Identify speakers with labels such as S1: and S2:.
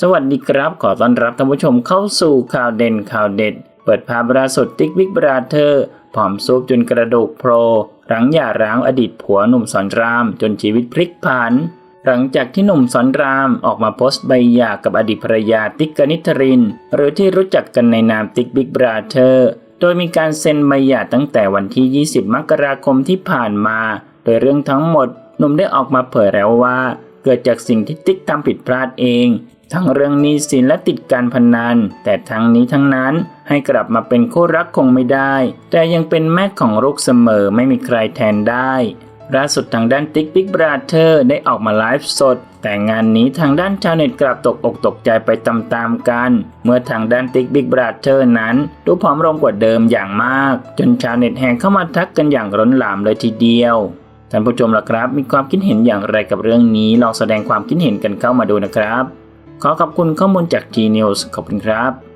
S1: สวัสดีครับ ขอต้อนรับท่านผู้ชมเข้าสู่ข่าวเด่นข่าวเด็ด เปิดภาพล่าสุดติ๊กบิ๊กบราเธอร์ผอมซุปจนกระดูกโผล่หลังหย่าร้างอดีตผัวหนุ่มสอนรามจนชีวิตพลิกผัน หลังจากที่หนุ่มสอนรามออกมาโพสต์ใบหย่ากับอดีตภรรยาติ๊กกนิษฐริน หรือที่รู้จักกันในนามติ๊กบิ๊กบราเธอร์โดยมีการเซ็นใบหย่าตั้งแต่วันที่ 20 มกราคมที่ผ่านมา โดยเรื่องทั้งหมดหนุ่มได้ออกมาเผยแล้วว่า เกิดจากสิ่งที่ติ๊กทำผิดพลาดเอง ทั้งเรื่องหนี้สินและติดการพนัน แต่ทั้งนี้ทั้งนั้นให้กลับมาเป็นคู่รักคงไม่ได้ แต่ยังเป็นแม่ของลูกเสมอไม่มีใครแทนได้ล่าสุดทางด้านติ๊กบิ๊กบราเธอร์ได้ออกมาไลฟ์สด แต่งานนี้ทางด้านชาวเน็ตกลับตกอกตกใจไปตามๆกัน เมื่อทางด้านติ๊กบิ๊กบราเธอร์นั้นดูผอมลงกว่าเดิมอย่างมาก จนชาวเน็ตแห่เข้ามาทักกันอย่างร้นหลามเลยทีเดียวท่านผู้ชมล่ะครับ มีความคิดเห็นอย่างไรกับเรื่องนี้ลองแสดงความคิดเห็นกันเข้ามาดูนะครับ ขอขอบคุณข้อมูลจาก G News ขอบคุณครับ